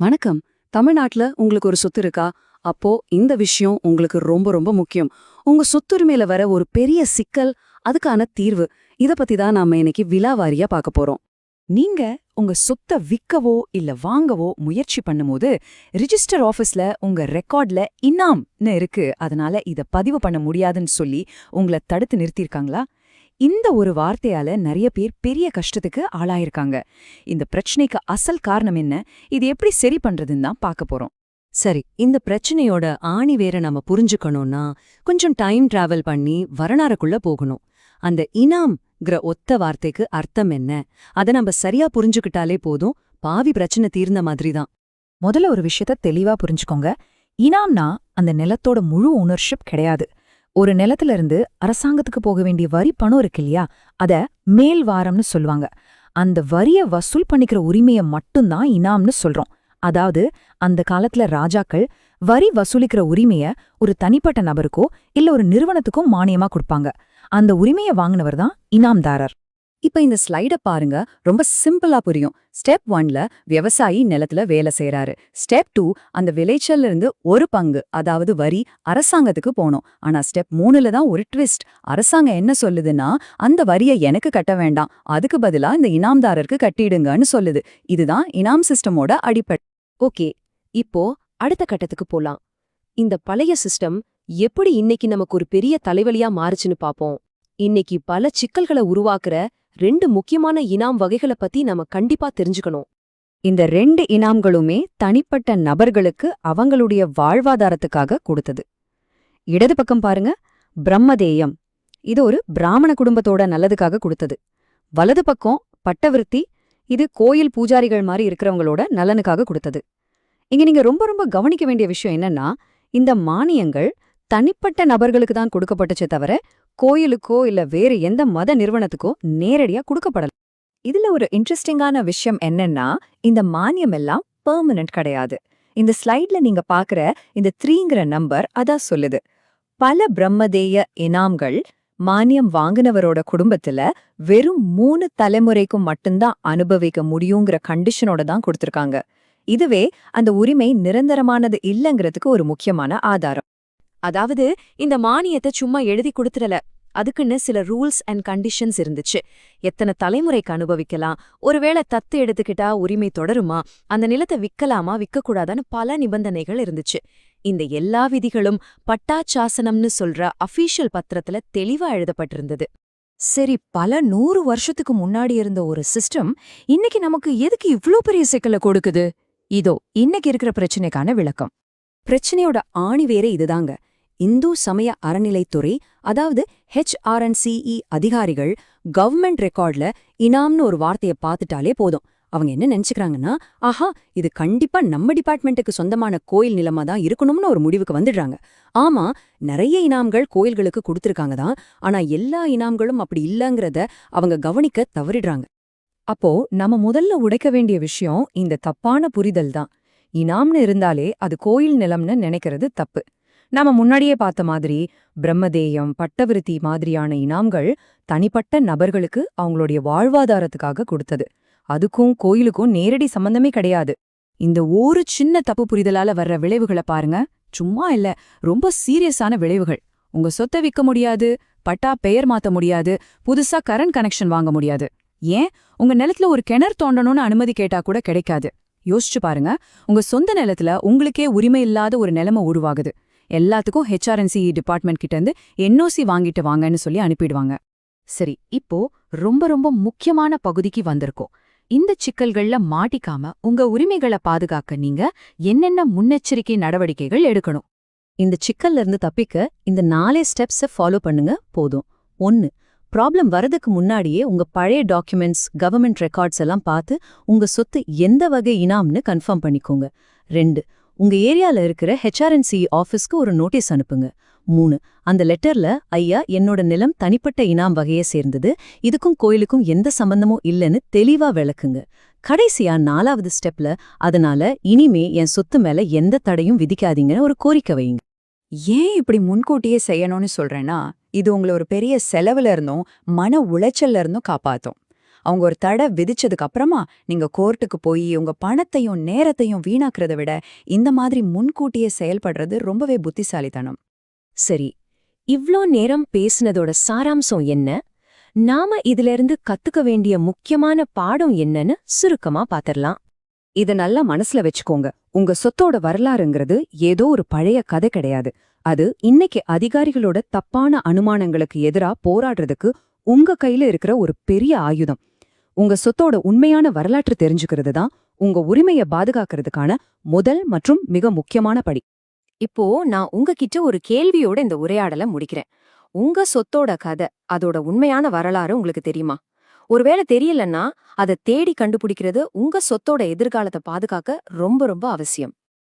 வணக்கம். தமிழ்நாட்டுல உங்களுக்கு ஒரு சொத்து இருக்கா? அப்போ இந்த விஷயம் உங்களுக்கு ரொம்ப ரொம்ப முக்கியம். உங்க சொத்துரிமையில வர ஒரு பெரிய சிக்கல் அதுக்கான தீர்வு. இத பத்தி தான் நாம இன்னைக்கு விழாவாரியா பார்க்க போறோம். நீங்க உங்க சொத்தை விற்கவோ இல்ல வாங்கவோ முயற்சி பண்ணும்போது ரிஜிஸ்டர் ஆபீஸ்ல உங்க ரெக்கார்ட்ல இன்னாம்னு இருக்கு. அதனால இத பதிவு பண்ண முடியாதுன்னு சொல்லி உங்களை தடுத்து நிறுத்தியிருக்காங்களா? இந்த ஒரு வார்த்தையால நிறைய பேர் பெரிய கஷ்டத்துக்கு ஆளாயிருக்காங்க. இந்த பிரச்சனைக்கு அசல் காரணம் என்ன? இது எப்படி சரி பண்றதுன்னு தான் பார்க்க போறோம். சரி இந்த பிரச்சனையோட ஆணி வேற நம்ம புரிஞ்சுக்கணும்னா கொஞ்சம் டைம் டிராவல் பண்ணி வரலாறுக்குள்ள போகணும். அந்த இனாம்ங்கிற ஒத்த வார்த்தைக்கு அர்த்தம் என்ன? அத நம்ம சரியா புரிஞ்சுக்கிட்டாலே போதும். பாவி பிரச்சனை தீர்ந்த மாதிரி தான். முதல்ல ஒரு விஷயத்த தெளிவா புரிஞ்சுக்கோங்க. இனாம்னா அந்த நிலத்தோட முழு ஓனர்ஷிப் கிடையாது. ஒரு நிலத்துல இருந்து அரசாங்கத்துக்கு போக வேண்டிய வரி பணம் இருக்கு இல்லையா? அத மேல் வாரம்னு சொல்லுவாங்க. அந்த வரிய வசூல் பண்ணிக்கிற உரிமைய மட்டும்தான் இனாம்னு சொல்றோம். அதாவது அந்த காலத்துல ராஜாக்கள் வரி வசூலிக்கிற உரிமைய ஒரு தனிப்பட்ட நபருக்கோ இல்ல ஒரு நிறுவனத்துக்கோ மானியமா கொடுப்பாங்க. அந்த உரிமைய வாங்கினவர் தான் இனாம்தாரர். இப்ப இந்த ஸ்லைட பாருங்க. ரொம்ப சிம்பிளா புரியும். ஸ்டெப் ஒன்ல விவசாயி நிலத்துல வேலை செய்யறாரு ஸ்டெப் டூ அந்த விளைச்சல்ல இருந்து ஒரு பங்கு அதாவது வரி அரசாங்கத்துக்கு போனோம் ஆனா ஸ்டெப் மூணுல தான் ஒரு ட்விஸ்ட். அரசாங்கம் என்ன சொல்லுதுன்னா அந்த வரியை எனக்கு கட்ட வேண்டாம். அதுக்கு பதிலா இந்த இனாம்தாரருக்கு கட்டிடுங்கன்னு சொல்லுது. இதுதான் இனாம் சிஸ்டமோட அடிப்படை. ஓகே இப்போ அடுத்த கட்டத்துக்கு போலாம். இந்த பழைய சிஸ்டம் எப்படி இன்னைக்கு நமக்கு ஒரு பெரிய தலைவலியா மாறுச்சுன்னு பாப்போம். இன்னைக்கு பல சிக்கல்களை உருவாக்குற ரெண்டு முக்கியமான இனாம் வகைகளை பத்தி நம்ம கண்டிப்பா தெரிஞ்சுக்கணும். இந்த ரெண்டு இனாம்களுமே தனிப்பட்ட நபர்களுக்கு அவங்களுடைய வாழ்வாதாரத்துக்காக கொடுத்தது. இடது பக்கம் பாருங்க பிரம்மதேயம். இது ஒரு பிராமண குடும்பத்தோட நல்லதுக்காக கொடுத்தது. வலது பக்கம் பட்டவிருத்தி இது கோயில் பூஜாரிகள் மாதிரி இருக்கிறவங்களோட நலனுக்காக கொடுத்தது. இங்க நீங்க ரொம்ப ரொம்ப கவனிக்க வேண்டிய விஷயம் என்னன்னா இந்த மானியங்கள் தனிப்பட்ட நபர்களுக்கு தான் கொடுக்கப்பட்டுச்சே தவிர கோயிலுக்கோ இல்ல வேறு எந்த மத நிறுவனத்துக்கோ நேரடியா கொடுக்கப்படலாம் இதுல ஒரு இன்ட்ரெஸ்டிங்கான விஷயம் என்னன்னா இந்த மானியம் எல்லாம் பெர்மனன்ட் கிடையாது. இந்த ஸ்லைட்ல நீங்க பாக்குற இந்த த்ரீங்கிற நம்பர் அதான் சொல்லுது. பல பிரம்மதேய இனாம்கள் மானியம் வாங்கினவரோட குடும்பத்துல வெறும் மூணு தலைமுறைக்கும் மட்டும்தான் அனுபவிக்க முடியுங்கிற கண்டிஷனோட தான் கொடுத்திருக்காங்க. இதுவே அந்த உரிமை நிரந்தரமானது இல்லங்கிறதுக்கு ஒரு முக்கியமான ஆதாரம். அதாவது இந்த மானியத்தை சும்மா எழுதி கொடுத்துடல. அதுக்குன்னு சில ரூல்ஸ் அண்ட் கண்டிஷன்ஸ் இருந்துச்சு. எத்தனை தலைமுறைக்கு அனுபவிக்கலாம்? ஒருவேளை தத்து எடுத்துக்கிட்டா உரிமை தொடருமா? அந்த நிலத்தை விக்கலாமா? விற்கக்கூடாதான்னு பல நிபந்தனைகள் இருந்துச்சு. இந்த எல்லா விதிகளும் பட்டாச்சாசனம்னு சொல்ற அஃபீஷியல் பத்திரத்துல தெளிவா எழுதப்பட்டிருந்தது. சரி பல நூறு வருஷத்துக்கு முன்னாடி இருந்த ஒரு சிஸ்டம் இன்னைக்கு நமக்கு எதுக்கு இவ்ளோ பெரிய சிக்கலை கொடுக்குது? இதோ இன்னைக்கு இருக்கிற பிரச்சனைக்கான விளக்கம். பிரச்சனையோட ஆணி வேற இதுதாங்க. இந்து சமய அறநிலைத்துறை அதாவது ஹெச்ஆர்என்சிஇ அதிகாரிகள் கவர்மெண்ட் ரெக்கார்ட்ல இனாம்னு ஒரு வார்த்தைய பார்த்துட்டாலே போதும். அவங்க என்ன நினைச்சுக்கிறாங்கன்னா ஆஹா இது கண்டிப்பா நம்ம டிபார்ட்மெண்ட்டுக்கு சொந்தமான கோயில் நிலமா தான் இருக்கணும்னு ஒரு முடிவுக்கு வந்துடுறாங்க. ஆமா நிறைய இனாம்கள் கோயில்களுக்கு கொடுத்துருக்காங்க தான் ஆனா எல்லா இனாம்களும் அப்படி இல்லங்கறத அவங்க கவனிக்க தவறிடுறாங்க. அப்போ நம்ம முதல்ல உடைக்க வேண்டிய விஷயம் இந்த தப்பான புரிதல் தான். இனாம்னு இருந்தாலே அது கோயில் நிலம்னு நினைக்கிறது தப்பு. நாம முன்னாடியே பார்த்த மாதிரி பிரம்மதேயம் பட்டவிருத்தி மாதிரியான இனாம்கள் தனிப்பட்ட நபர்களுக்கு அவங்களுடைய வாழ்வாதாரத்துக்காக கொடுத்தது. அதுக்கும் கோயிலுக்கும் நேரடி சம்பந்தமே கிடையாது. இந்த ஒரு சின்ன தப்பு புரிதலால வர்ற விளைவுகளை பாருங்க. சும்மா இல்ல ரொம்ப சீரியஸான விளைவுகள். உங்க சொத்தை விற்க முடியாது பட்டா பெயர் மாத்த முடியாது புதுசா கரண்ட் கனெக்ஷன் வாங்க முடியாது. ஏன்? உங்க நிலத்துல ஒரு கிணறு தோண்டணும்னு அனுமதி கேட்டா கூட கிடைக்காது. யோசிச்சு பாருங்க. உங்க சொந்த நிலத்துல உங்களுக்கே உரிமை இல்லாத ஒரு நிலைமை உருவாகுது. எல்லாத்துக்கும் ஹெச்ஆர்என்சி டிபார்ட்மெண்ட் கிட்ட இருந்து என்ஓசி வாங்கிட்டு வாங்கன்னு சொல்லி அனுப்பிடுவாங்க. சரி இப்போ ரொம்ப ரொம்ப முக்கியமான பகுதிக்கு வந்திருக்கோம். இந்த சிக்கல்கள்ல மாட்டிக்காம உங்க உரிமைகளை பாதுகாக்க நீங்க என்னென்ன முன்னெச்சரிக்கை நடவடிக்கைகள் எடுக்கணும்? இந்த சிக்கல்ல இருந்து தப்பிக்க இந்த நாலே ஸ்டெப்ஸை ஃபாலோ பண்ணுங்க போதும். ஒன்னு ப்ராப்ளம் வரதுக்கு முன்னாடியே உங்க பழைய டாக்குமெண்ட்ஸ் கவர்மெண்ட் ரெக்கார்ட்ஸ் எல்லாம் பார்த்து உங்க சொத்து எந்த வகை இனாம்னு கன்ஃபார்ம் பண்ணிக்கோங்க. ரெண்டு உங்க ஏரியால இருக்கிற ஹெச்ஆர்என்சி ஆஃபீஸ்க்கு ஒரு நோட்டீஸ் அனுப்புங்க. மூணு அந்த லெட்டர்ல ஐயா என்னோட நிலம் தனிப்பட்ட இனாம் வகையை சேர்ந்தது. இதுக்கும் கோயிலுக்கும் எந்த சம்பந்தமும் இல்லைன்னு தெளிவா விளக்குங்க. கடைசியா நாலாவது ஸ்டெப்ல அதனால இனிமே என் சொத்து மேல எந்த தடையும் விதிக்காதீங்கன்னு ஒரு கோரிக்கை வைங்க. ஏன் இப்படி முன்கூட்டியே செய்யணும்னு சொல்றேன்னா இது உங்களை ஒரு பெரிய செலவுல இருந்தும் மன உளைச்சல்ல இருந்தும் காப்பாத்தும். அவங்க ஒரு தடை விதிச்சதுக்கு அப்புறமா நீங்க கோர்ட்டுக்கு போய் உங்க பணத்தையும் நேரத்தையும் வீணாக்குறத விட இந்த மாதிரி முன்கூட்டியே செயல்படுறது ரொம்பவே புத்திசாலித்தனம். சரி இவ்ளோ நேரம் பேசுனதோட சாராம்சம் என்ன? நாம இதிலிருந்து கத்துக்க வேண்டிய முக்கியமான பாடம் என்னன்னு சுருக்கமா பாத்திரலாம். இத நல்லா மனசுல வச்சுக்கோங்க. உங்க சொத்தோட வரலாறுங்கிறது ஏதோ ஒரு பழைய கதை கிடையாது. அது இன்னைக்கு அதிகாரிகளோட தப்பான அனுமானங்களுக்கு எதிரா போராடுறதுக்கு உங்க கையில இருக்கிற ஒரு பெரிய ஆயுதம். உங்க சொத்தோட உண்மையான வரலாற்று தெரிஞ்சுக்கிறது தான் உங்க உரிமைய பாதுகாக்கிறதுக்கான முதல் மற்றும் மிக முக்கியமான படி. இப்போ நான் உங்ககிட்ட ஒரு கேள்வியோட இந்த உரையாடல முடிக்கிறேன். உங்க சொத்தோட கதை அதோட உண்மையான வரலாறு உங்களுக்கு தெரியுமா? ஒருவேளை தெரியலன்னா அதை தேடி கண்டுபிடிக்கிறது உங்க சொத்தோட எதிர்காலத்தை பாதுகாக்க ரொம்ப ரொம்ப அவசியம்.